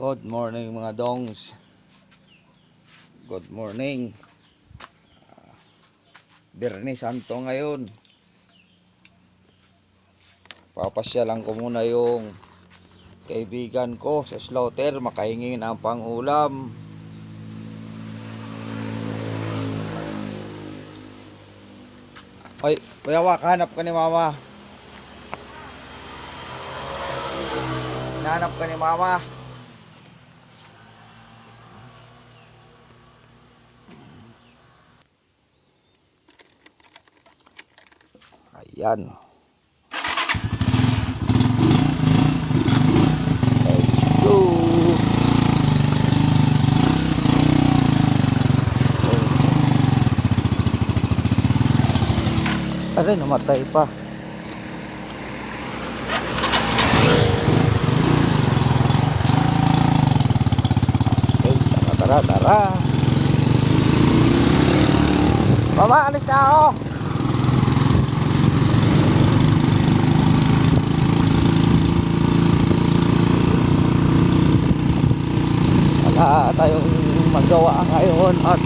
Good morning mga dongs. Good morning. Ah, Birni Santo ngayon. Papasyalan ko muna yung kaibigan ko sa slaughter. Makahingi ng pangulam. Ay, kuya Wak, hanap ka ni mama. Hanap ka ni mama. Ayan. Let's go. Aray, namatay pa. Okay, tara, tara. Mama, alis na ako. Wala tayong magawa ngayon at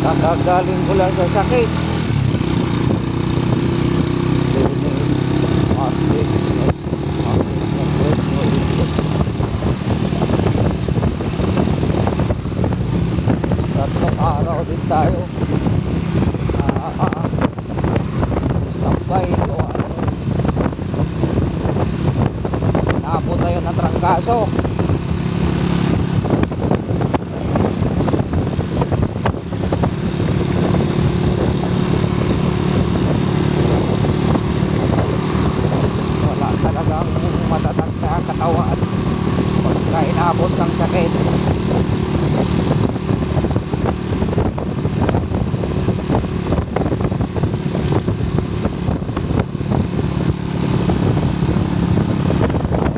kakagaling ko lang sa sakit tatlong araw din tayo ah, ah, ah. standby o ano Naabot tayo ng trangkaso. Wala talagang matatag na katawan pagka inaabot ng sakit.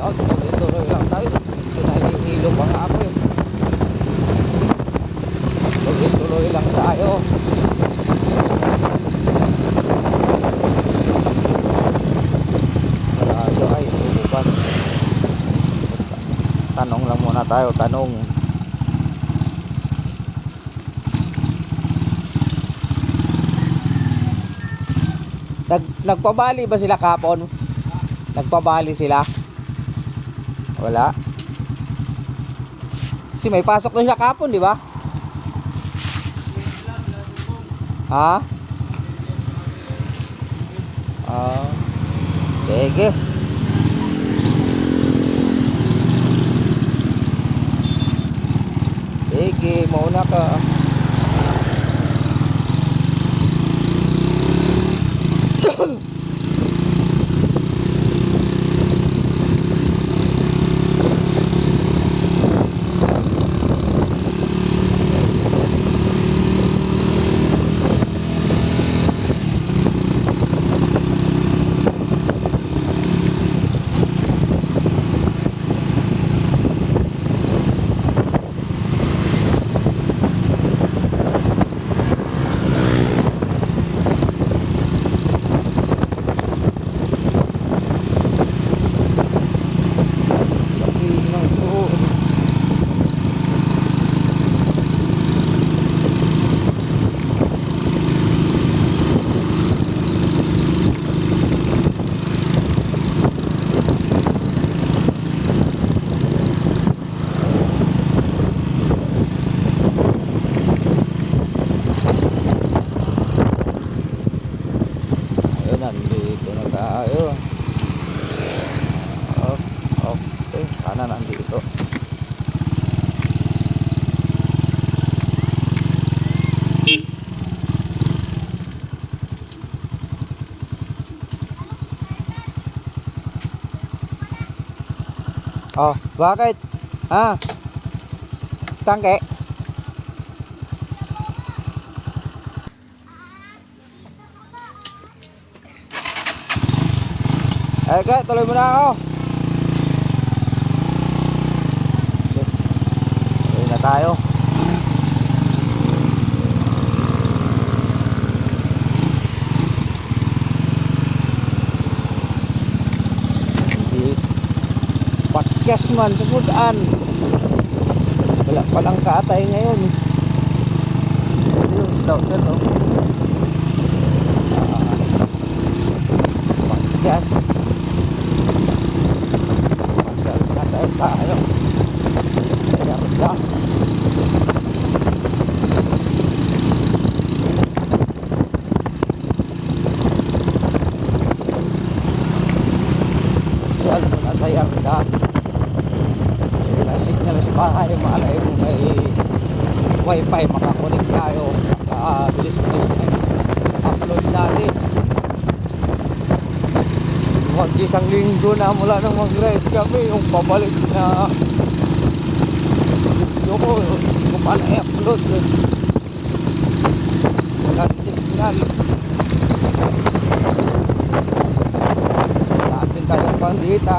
Ayun, tuloy-tuloy lang tayo. Ito na hihilo pa nga ako eh. Tuloy-tuloy lang tayo. Sarado ay bukas. Tanong lang muna tayo, tanong. Nag, nagpabali ba sila kapon? Nagpabali sila? Wala. Kasi may pasok na siya kapon, di ba? Ha? Ah. sige. Sige, mauna ka. Laki ng tuhod. Ayun, nandito na tayo. Oh, okay, sana nandito. Oh, bakit? Ha? Tangke? Eh, kaya tuloy mo na ako. Tuloy na tayo. Makyas man sa sudan. Wala palang katay ngayon. Ito yung slaughter, no? Makyas. Masyal na tayo sa ano. Sa yarda. Yan mo na sa yarda. Wala signal sa bahay, malay mo may wifi, makakunik tayo. Makabilis-bilis na yung upload natin. Mag isang linggo na mula nang mag-ride kami, yung pabalik na video ko, ko pa na-upload. Walang signal. Natin tayong pandita.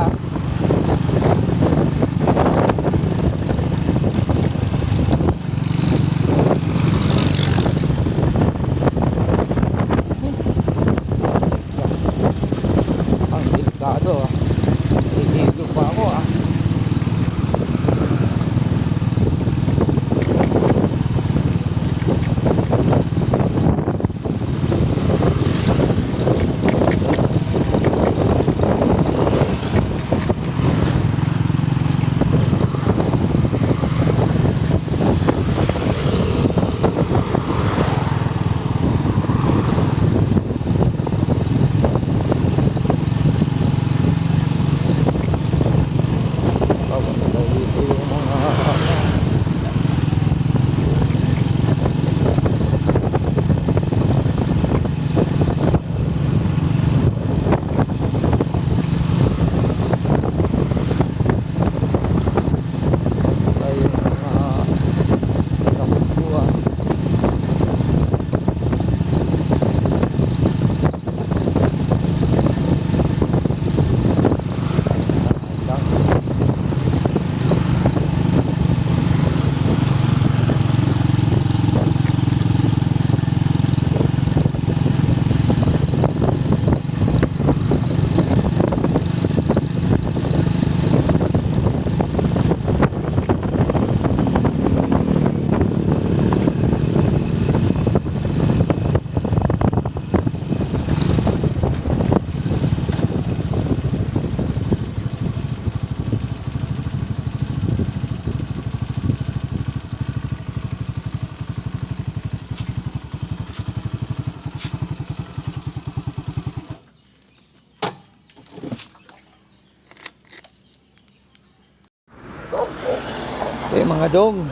Okay mga dong.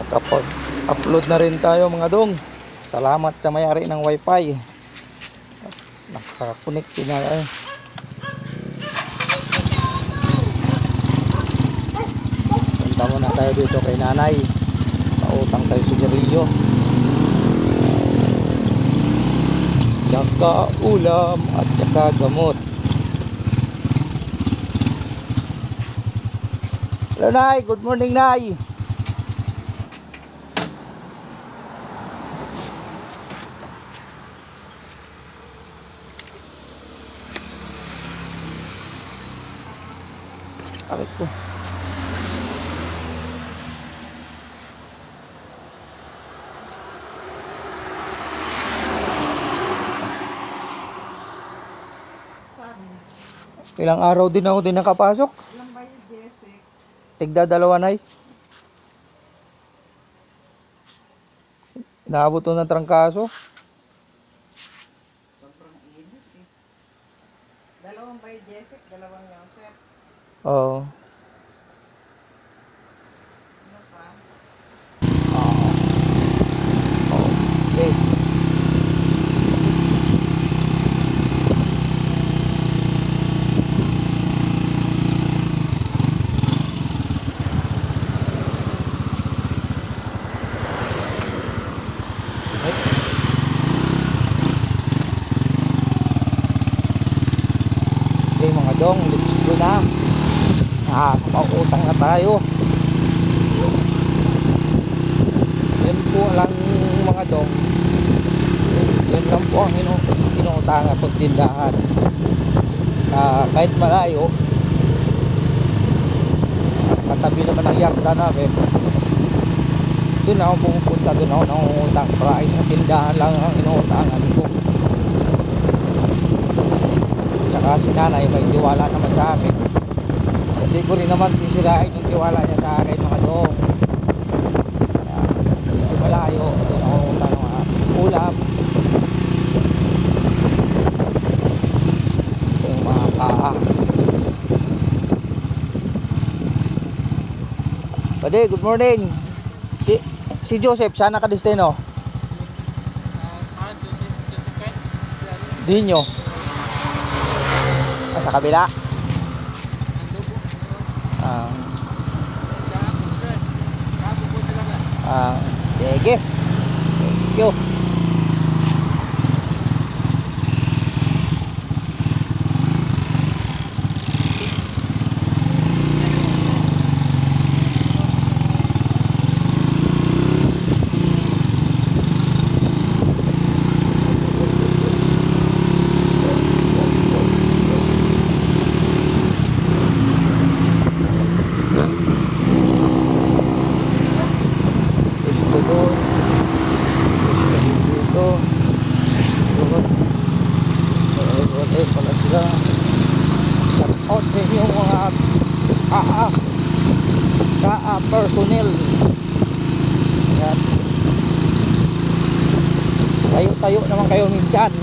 Nakapag-upload na rin tayo mga dong. Salamat sa mayari ng wifi. Nakakonect na eh. Punta muna tayo dito kay nanay. Pautang tayo sa Jerillo. Tsaka ulam at tsaka gamot. Hello, Nay. Good morning, Nay. Aray ko. Ilang araw din ako din nakapasok. Ilang ba yung Jessic? Tigda dalawa nay. Naabot to ng trangkaso. Sobrang init eh. Dalawang by Jessic, dalawang Yosef. Oo. tindahan. Uh, kahit malayo katabi naman ang yarda namin. Doon ako pumupunta doon ako nangungutang. Para isang tindahan lang ang inuutangan ko. Tsaka si nanay may tiwala naman sa amin hindi ko rin naman sisirain yung tiwala niya sa akin mga doon medyo malayo doon ako nangungutang ng ulam. Pwede, good morning. Si si Joseph, saan nakadestino? Dinyo. Ah, sa kabila. Ah, ah, sige. Thank you. Gusto doon. Gusto dito. Doon. Eh, wala pala sila. Shout out sa inyo mga KA. KA personnel. Yan. Tayo-tayo naman kayo minsan.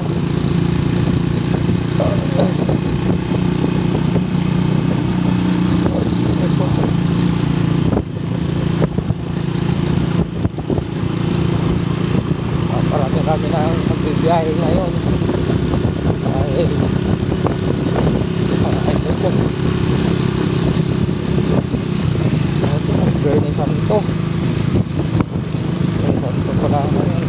Ah, Parami kami na magbibiyahe ngayon. Dahil ah, ay ito. Ito ang Bernie Santo. Bernie Santo pala ngayon.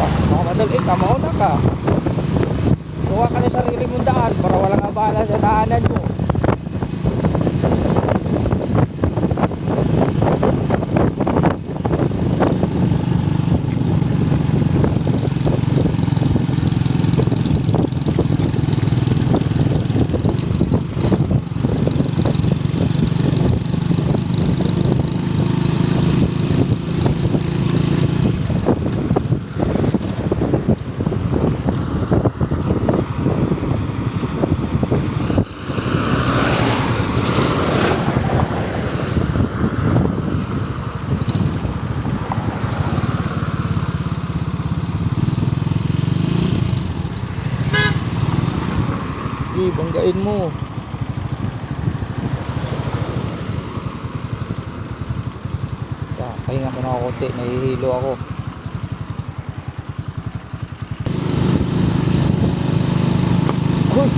Ah, mga madali ka. Gawa ka na sarili mong daan para walang abala sa daanan banggain mo. Pahinga muna ako konti, nahihilo ako. Uy!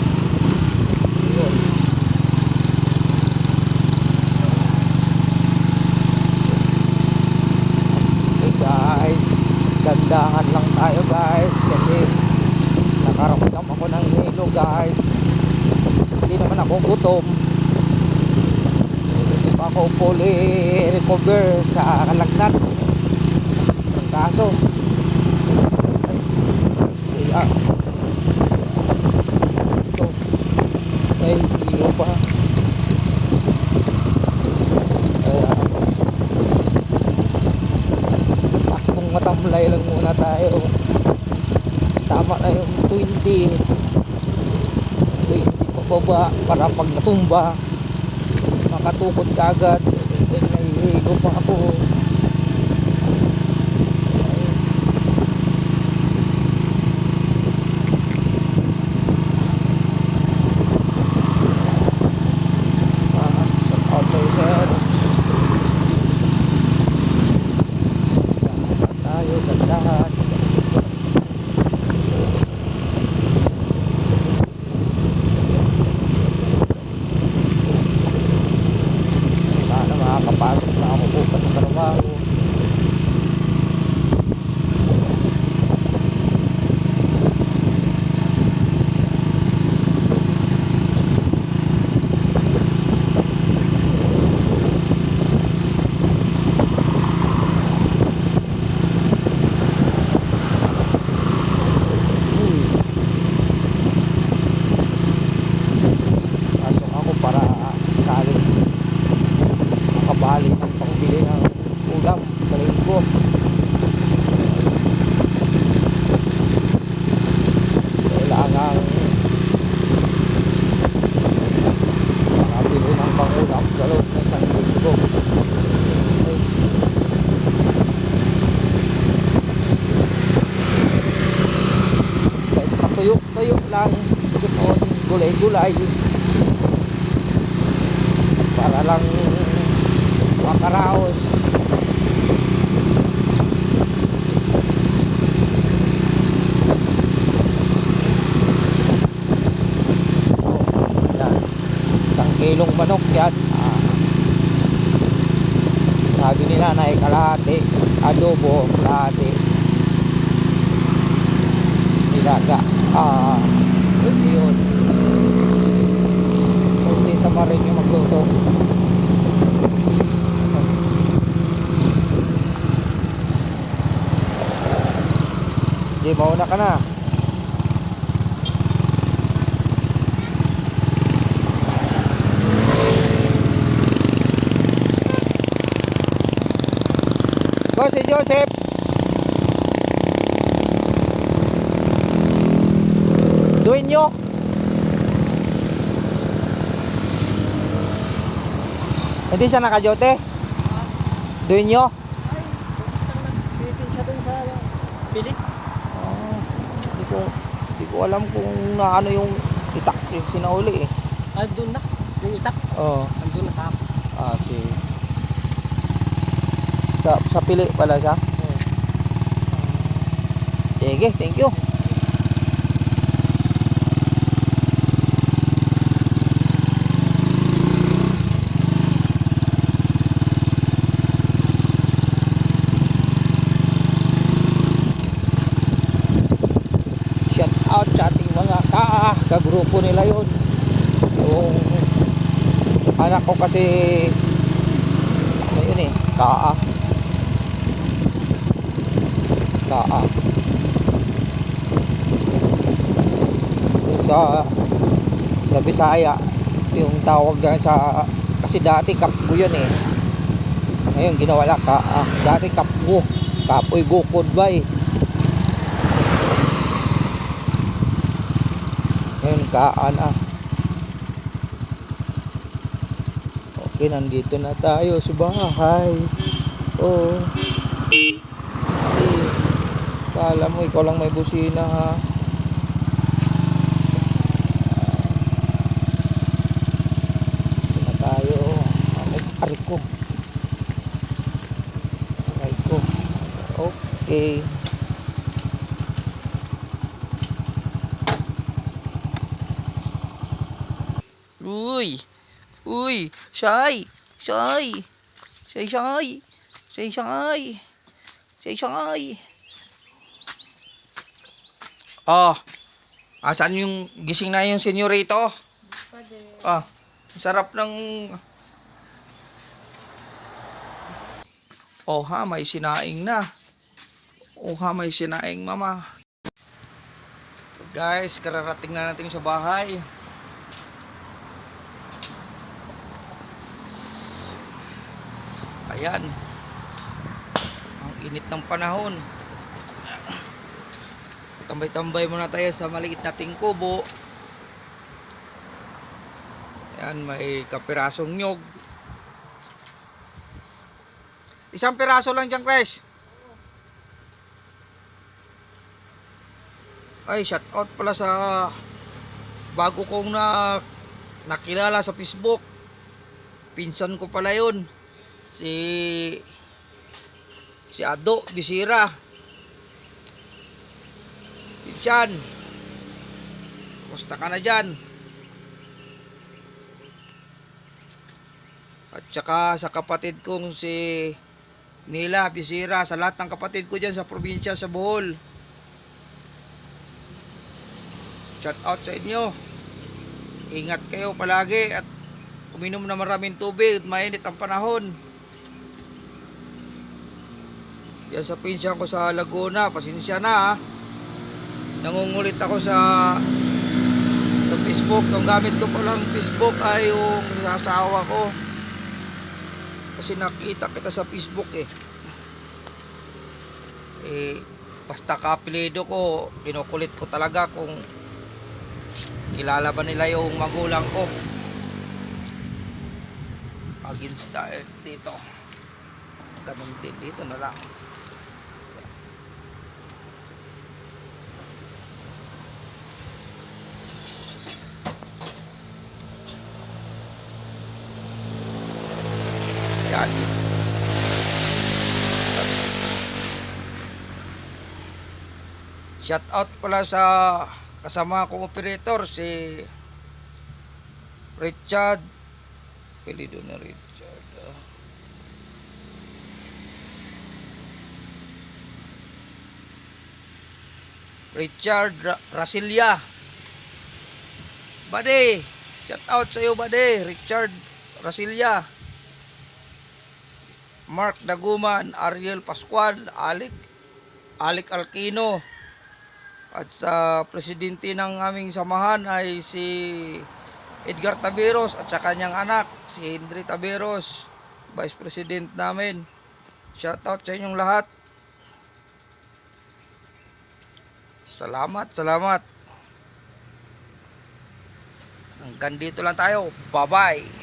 Gandahan lang tayo guys kasi nakaramdam ako ng hilo guys hindi naman ako gutom pa ako fully recover sa kalagnat ang kaso. Ay kaya ito nahihilo pa. Kaya takbong matamlay lang muna tayo. Tama na yung 20 20 pababa para pag natumba makatukod ka agad. Then nahihilo pa ako Ay. Ah, shout out sa'yo, sir. Dahan tayo, gandahan. Sana makakapasok na ako bukas sa trabaho. Uy. Pasok ako para gulay-gulay para lang makaraos. Isang kilong manok yan. Ah, sabi ni nanay kalahati adobo kalahati. Nilaga. Ah hindi yun hindi sama rin yung magluto. Di mauna ka na. Go si Joseph. Duin Hindi siya nakajote Duin nyo Ay, bitin siya dun sa pilik. Ah, Hindi ko Hindi ko alam kung na ano yung itak yung sinauli eh Andun na. Yung itak. Oo Andun na tap. Ah, si sa, sa pili pala siya Oh. Sige, thank you shout out sa ating ka kagrupo nila yon yung anak ko kasi ano yun eh kaa. Kaa. Sa sa Bisaya yung tawag dyan sa kasi dati kapgo yun eh. Ngayon ginawa lang kaa. Dati kapgo kapoy gukod ba eh ngayon kaan ah Okay, nandito na tayo sa bahay. Oh. Kala mo ikaw lang may busina ha. Dito na tayo. Ko. Aray ko. Okay. Uy! Uy! Shy! Shy! Shy, shy! Shy, shy! Shy, shy! Oh! Asan yung gising na yung senyorito? Ah, sarap ng... Oh ha, may sinaing na. Oh ha, may sinaing mama. Guys, kararating na natin sa bahay. Ayan. Ang init ng panahon. Tambay-tambay muna tayo sa maliit nating kubo. Ayan, may kapirasong nyog. Isang piraso lang dyan, Chris. Ay, shout out pala sa bago kong na nakilala sa Facebook. Pinsan ko pala yun. Si si Ado Bisira. Pinsan. Kumusta ka na dyan? At saka sa kapatid kong si Nila Bisira, sa lahat ng kapatid ko dyan sa probinsya sa Bohol. Shout out sa inyo. Ingat kayo palagi at uminom na maraming tubig at mainit ang panahon. Yan sa pinsan ko sa Laguna, pasensya na ha. Nangungulit ako sa sa Facebook. Ang gamit ko palang Facebook ay yung asawa ko. Kasi nakita kita sa Facebook eh. Eh, basta kapilido ko, kinukulit ko talaga kung kilala ba nila yung magulang ko. Against the earth dito. Ganun din dito na lang. Yan. Shout out pala sa kasama kong operator si Richard. Pilido na Richard ah. Richard Ra- Rasilia. Bade shout out sa iyo Bade Richard Rasilia. Mark Daguman Ariel Pascual Alik Alik Alquino at sa presidente ng aming samahan ay si Edgar Taberos at sa kanyang anak, si Henry Taberos, Vice President namin. Shout out sa inyong lahat. Salamat, salamat. Hanggang dito lang tayo. Bye-bye.